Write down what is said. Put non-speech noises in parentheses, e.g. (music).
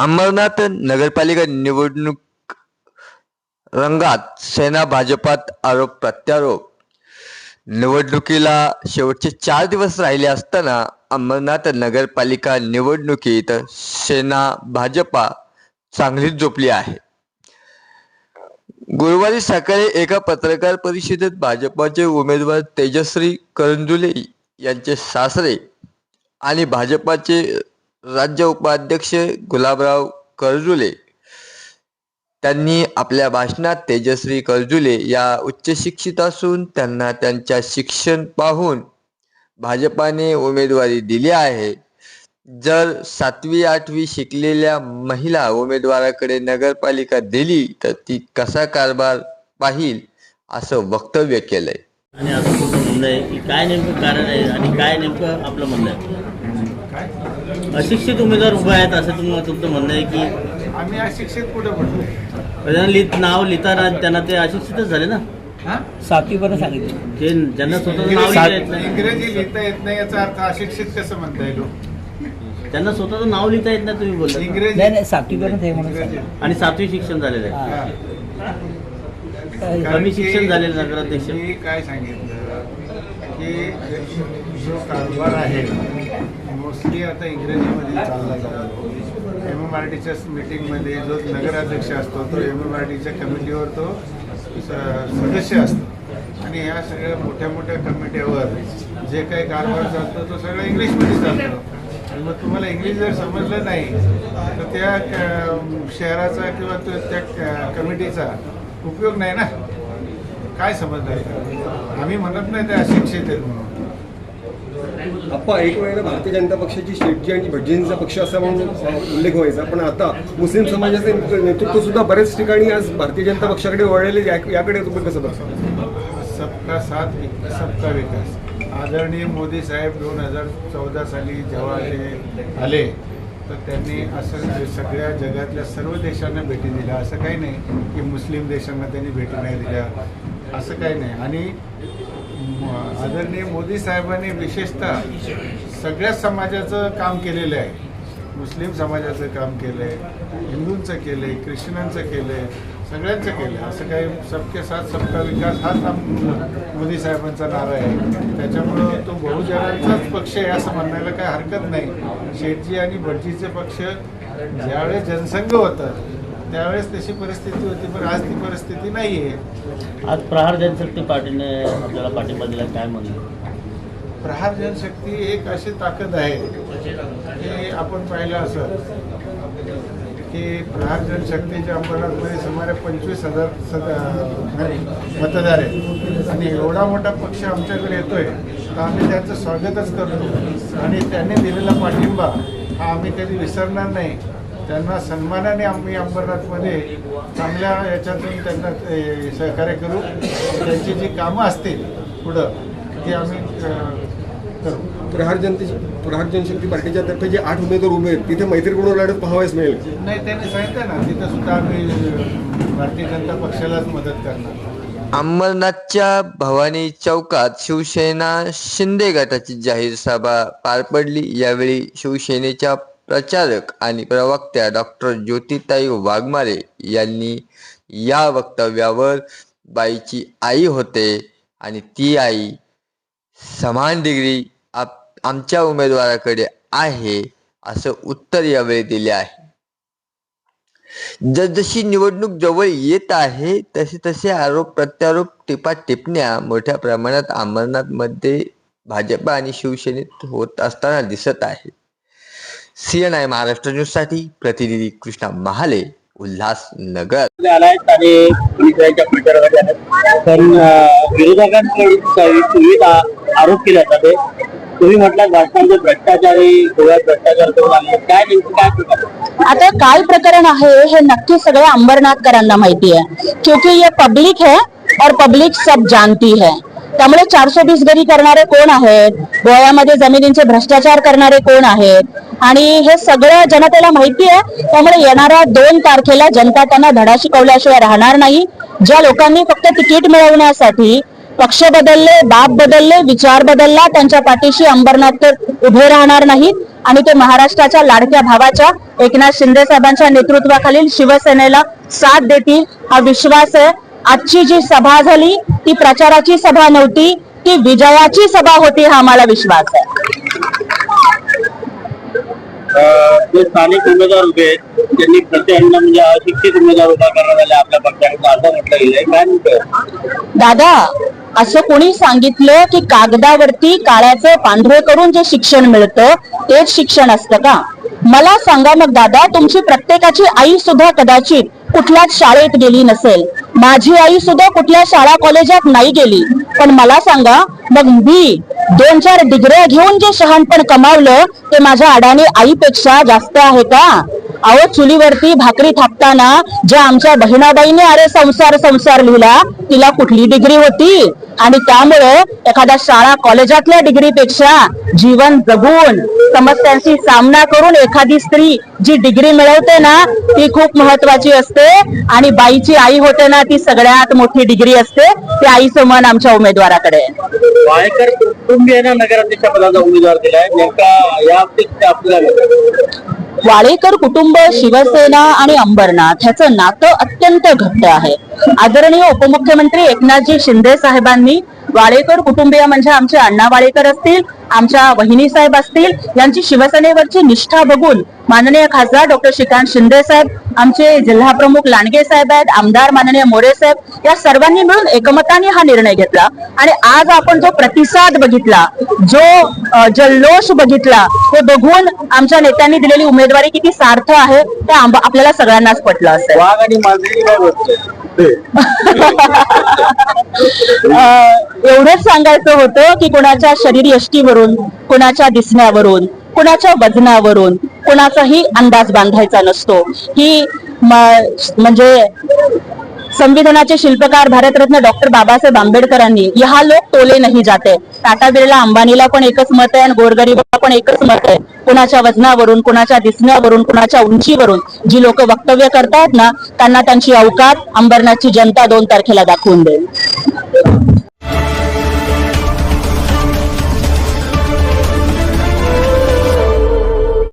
अंबरनाथ नगरपालिका निवडणूक रंगात सेना भाजपात आरोप प्रत्यारोप. निवडणुकीला शेवटचे चार दिवस राहिले असताना अंबरनाथ नगरपालिका निवडणुकीत सेना भाजपा चांगलीच झोपली आहे. गुरुवारी सकाळी एका पत्रकार परिषदेत भाजपाचे उमेदवार तेजश्री करंजुले यांचे सासरे आणि भाजपाचे राज्य उपाध्यक्ष गुलाबराव कर्जुले त्यांनी आपल्या भाषणात तेजश्री कर्जुले या उच्च शिक्षित असून त्यांना त्यांच्या शिक्षण पाहून भाजपाने उमेदवारी दिली आहे. जर सातवी आठवी शिकलेल्या महिला उमेदवाराकडे नगरपालिका दिली तर ती कसा कारभार पाहिल असं वक्तव्य केलंय. आणि असं म्हणणं आहे की काय नेमकं कारण आहे आणि काय नेमकं आपलं म्हणणं आहे? अशिक्षित उमेदवार उभे आहेत असं तुम्ही तुमचं म्हणणं आहे की आम्ही अशिक्षित कुठे पडलो त्यांना लिहित नाव लिहिताना त्यांना ते अशिक्षितच झाले ना हा? सातवीपर्यंत सांगितलं जे ज्यांना स्वतःचं नाव लिहिता येत नाही इंग्रजी लिहिता येत नाही याचा अर्थ अशिक्षित कसं म्हणता येईल? त्यांना स्वतःचं नाव लिहिता येत नाही तुम्ही बोलला इंग्रजी नाही नाही सातवीपर्यंत हे म्हणून इंग्रजी. सांगितलं. आणि सातवी शिक्षण झालेलं आहे हा. कारण कमी की शिक्षण झालेलं नगराध्यक्ष. मी काय सांगितलं की जो कारभार आहे मोस्टली आता इंग्रजीमध्ये चालला जातो एम एम आर टीच्या मीटिंगमध्ये जो नगराध्यक्ष असतो तो एम एम आर टीच्या कमिटीवर तो स- सदस्य असतो. आणि ह्या सगळ्या मोठ्या मोठ्या कमिट्यावर जे काही कारभार चालतो तो सगळा इंग्लिशमध्ये चालतो. आणि मग तुम्हाला इंग्लिश जर समजलं नाही तर त्या शहराचा किंवा तो त्या कमिटीचा उपयोग नाही ना. काय समजणार आम्ही म्हणत नाही ते अशिक्षित आहेत म्हणून. आप्पा एक वेळेला भारतीय जनता पक्षाची शेटजी आणि भटजींचा पक्ष असा म्हणून उल्लेख व्हायचा पण आता मुस्लिम समाजाचे नेतृत्व सुद्धा बऱ्याच ठिकाणी आज भारतीय जनता पक्षाकडे वळलेले याकडे तुम्ही कसं बघता? सबका साथ सबका विकास. आदरणीय मोदी साहेब दोन हजार चौदा साली जेव्हा ते आले तर त्यांनी असं सगळ्या जगातल्या सर्व देशांना भेटी दिल्या. असं काही नाही की मुस्लिम देशांना त्यांनी भेटी नाही दिल्या. असं काही नाही. आणि आदरणीय मोदी साहेबांनी विशेषतः सगळ्याच समाजाचं काम केलेलं आहे. मुस्लिम समाजाचं काम केलं आहे हिंदूंचं केलं आहे ख्रिश्चनांचं केलं आहे सगळ्यांचं केलं आहे असं काही सबके साथ सबका विकास हाच मोदी साहेबांचा नारा आहे. त्याच्यामुळं तो बहुजनांचाच पक्ष आहे असं म्हणायला काही हरकत नाही. शेठजी आणि भटजीचे पक्ष ज्यावेळेस जनसंघ होतं त्यावेळेस तशी परिस्थिती होती पण आज ती परिस्थिती नाही आहे आज प्रहार जनशक्ती पार्टीने आपल्याला पाठिंबा दिला काय म्हणलं प्रहार जनशक्ती एक अशी ताकद आहे की आपण पाहिलं असं की प्रहार जनशक्तीच्या अंबरनाथमध्ये सुमारे पंचवीस हजार मतदार आहेत. आणि एवढा मोठा पक्ष आमच्याकडे येतोय तर आम्ही त्याचं स्वागतच करतो. आणि त्यांनी दिलेला पाठिंबा हा आम्ही कधी विसरणार नाही. त्यांना सन्मानाने आम्ही अंबरनाथमध्ये चांगल्या याच्यातून त्यांना सहकार्य करू. त्यांची जी कामं असतील पुढं ती आम्ही करू. प्रहार जनतेची प्रहार जनशक्ती पार्टीच्या तर्फे जे आठ उमेदवार उभे आहेत तिथे मैत्रीपूर्ण लढत पाहावयास मिळेल? नाही त्यांनी सांगितलं ना तिथं सुद्धा आम्ही भारतीय जनता पक्षालाच मदत करणार. अंबरनाथच्या भवानी चौकात शिवसेना शिंदे गटाची जाहीर सभा पार पडली. यावेळी शिवसेनेच्या प्रचारक आणि प्रवक्त्या डॉक्टर ज्योतिताई वाघमारे यांनी या वक्तव्यावर बाईची आई होते आणि ती आई समान डिग्री आप आमच्या उमेदवाराकडे आहे असं उत्तर यावेळी दिले आहे. जसजशी निवडणूक जवळ येत आहे तसे तसे आरोप प्रत्यारोप टिपा टिपण्या मोठ्या प्रमाणात अमरनाथमध्ये भाजप आणि शिवसेनेत होत असताना दिसत आहे सीएनआय महाराष्ट्र न्यूज़ साठी प्रतिनिधी कृष्णा महाले उल्हासनगर आलायत आणि पोलिसांच्या प्रचारामध्ये आहेत. पण विरोधकांकडून विविध आरोप केले जातात तुम्ही म्हटलं भ्रष्टाचारी गोव्यात भ्रष्टाचार करून आले काय नेमकं काय प्रकार? आता काय प्रकरण आहे हे नक्की सगळ्या अंबरनाथकरांना माहिती है क्योंकि ये पब्लिक है और पब्लिक सब जानती है. त्यामुळे चारशे बीस गरी करणारे कोण आहेत? गोव्यामध्ये जमिनींचे भ्रष्टाचार करणारे कोण आहेत? आणि हे सगळं जनतेला माहिती आहे. त्यामुळे येणाऱ्या दोन तारखेला जनता त्यांना धडा शिकवल्याशिवाय राहणार नाही. ज्या लोकांनी फक्त तिकीट मिळवण्यासाठी पक्ष बदलले बाप बदलले विचार बदलला त्यांच्या पाठीशी अंबरनाथ तर उभे राहणार नाहीत. आणि ते महाराष्ट्राच्या लाडक्या भावाच्या एकनाथ शिंदे साहेबांच्या नेतृत्वाखालील शिवसेनेला साथ देतील हा विश्वास आहे. आजची जी सभा झाली ती प्रचाराची सभा नव्हती ती विजयाची सभा होती हा आम्हाला विश्वास आहे. जे स्थानिक उमेदवार उभे आहेत त्यांनी प्रत्येकांना म्हणजे अशिक्षित उमेदवार उभा करण्यात आले आपल्या पक्षाकडे असं म्हटलं गेलंय. काय नेमकं दादा असं कोणी सांगितलं की कागदावरती काळ्याचं पांढरे करून जे शिक्षण मिळतं तेच शिक्षण असतं का? मला सांगा मग दादा तुमची प्रत्येकाची आई सुद्धा कदाचित कुठल्याच शाळेत गेली नसेल. माझी आई सुद्धा कुठल्या शाळा कॉलेजात नाही गेली. पण मला सांगा मग मी दोन चार डिग्र्या घेऊन जे शहाणपण कमावलं ते माझ्या अडाणी आईपेक्षा जास्त आहे का? अहो चुलीवरती भाकरी थापताना ज्या आमच्या बहिणाबाईने अरे संसार संसार लिहिला तिला कुठली डिग्री होती? आणि त्यामुळे एखाद्या शाळा कॉलेजातल्या डिग्रीपेक्षा जीवन जगून समस्यांशी सामना करून एखादी स्त्री जी डिग्री मिळवते ना ती खूप महत्वाची असते. आणि बाईची आई होते ना ती सगळ्यात मोठी डिग्री असते. ती आईचं मन आमच्या उमेदवाराकडे आहे. वाळेकर कुटुंबीयांना नगराध्यक्ष पदाचा उमेदवार दिलाय नेमका या बाबतीत आपल्याला वाळेकर कुटुंब शिवसेना आणि अंबरनाथ ह्याचं नातं अत्यंत घट्ट आहे. आदरणीय उपमुख्यमंत्री एकनाथजी शिंदे साहेबांनी वाळेकर कुटुंबीय म्हणजे आमचे अण्णा वाळेकर असतील आमच्या वहिनी साहेब असतील यांची शिवसेनेवरची निष्ठा बघून माननीय खासदार डॉक्टर श्रीकांत शिंदे साहेब आमचे जिल्हा प्रमुख लांडगे साहेब आहेत आमदार माननीय मोरे साहेब या सर्वांनी मिळून एकमताने हा निर्णय घेतला. आणि आज आपण जो प्रतिसाद बघितला जो जल्लोष बघितला तो बघून आमच्या नेत्यांनी दिलेली उमेदवारी किती सार्थ आहे ते आपल्याला सगळ्यांनाच पटलं असेल. (laughs) एवढंच सांगायचं होतं की कोणाच्या शरीर यष्टीवरून कोणाच्या दिसण्यावरून कुणाच्या वजनावरून कुणाचाही अंदाज बांधायचा नसतो. ही म्हणजे संविधानाचे शिल्पकार भारतरत्न डॉक्टर बाबासाहेब आंबेडकरांनी यहा लोक तोले नाही जाते. टाटा बिर्ला अंबानीला पण एकच मत आहे आणि गोरगरीबाला पण एकच मत आहे. कुणाच्या वजनावरून कुणाच्या दिसण्यावरून कुणाच्या उंचीवरून जी लोक वक्तव्य करतात ना त्यांना त्यांची अवकात अंबरनाथची जनता दोन तारखेला दाखवून देईल.